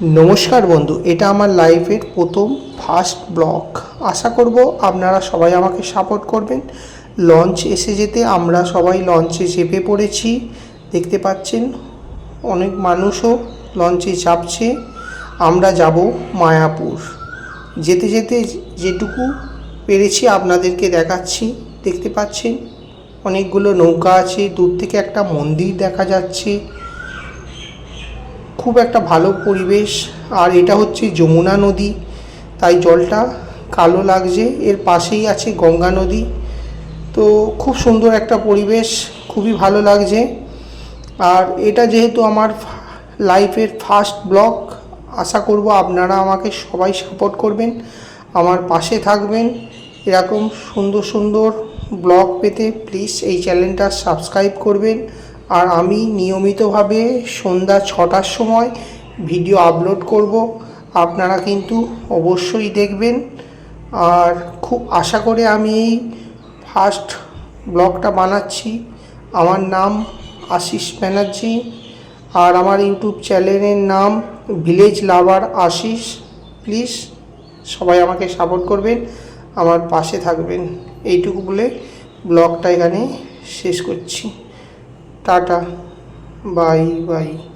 নমস্কার বন্ধু, এটা আমার লাইফের প্রথম ফার্স্ট ব্লগ আশা করব আপনারা সবাই আমাকে সাপোর্ট করবেন। লঞ্চ এসে যেতে আমরা সবাই লঞ্চে চেপে পড়েছি। দেখতে পাচ্ছেন, অনেক মানুষও লঞ্চে চাপছে আমরা যাব মায়াপুর। যেতে যেতে যেটুকু পেরেছি আপনাদেরকে দেখাচ্ছি। দেখতে পাচ্ছেন, অনেকগুলো নৌকা আছে, দূর থেকে একটা মন্দির দেখা যাচ্ছে। খুব একটা ভালো পরিবেশ। আর এটা হচ্ছে যমুনা নদী। তাই জলটা কালো লাগছে। এর পাশেই আছে গঙ্গা নদী। তো খুব সুন্দর একটা পরিবেশ। খুবই ভালো লাগছে। আর এটা যেহেতু আমার লাইফের ফার্স্ট ব্লগ, আশা করব আপনারা আমাকে সবাই সাপোর্ট করবেন, আমার পাশে থাকবেন। এরকম সুন্দর সুন্দর ব্লগ পেতে প্লিজ এই চ্যানেলটা সাবস্ক্রাইব করবেন। আর আমি নিয়মিতভাবে সন্ধ্যা ছটার সময় ভিডিও আপলোড করব। আপনারা কিন্তু অবশ্যই দেখবেন। আর খুব আশা করে আমি এই ফার্স্ট ব্লগটা বানাচ্ছি। আমার নাম আশিস ব্যানার্জি আর আমার ইউটিউব চ্যানেলের নাম ভিলেজ লাভার আশিস। প্লিজ সবাই আমাকে সাপোর্ট করবেন, আমার পাশে থাকবেন। এইটুকু বলে ব্লগটা এখানে শেষ করছি। Tata bye bye.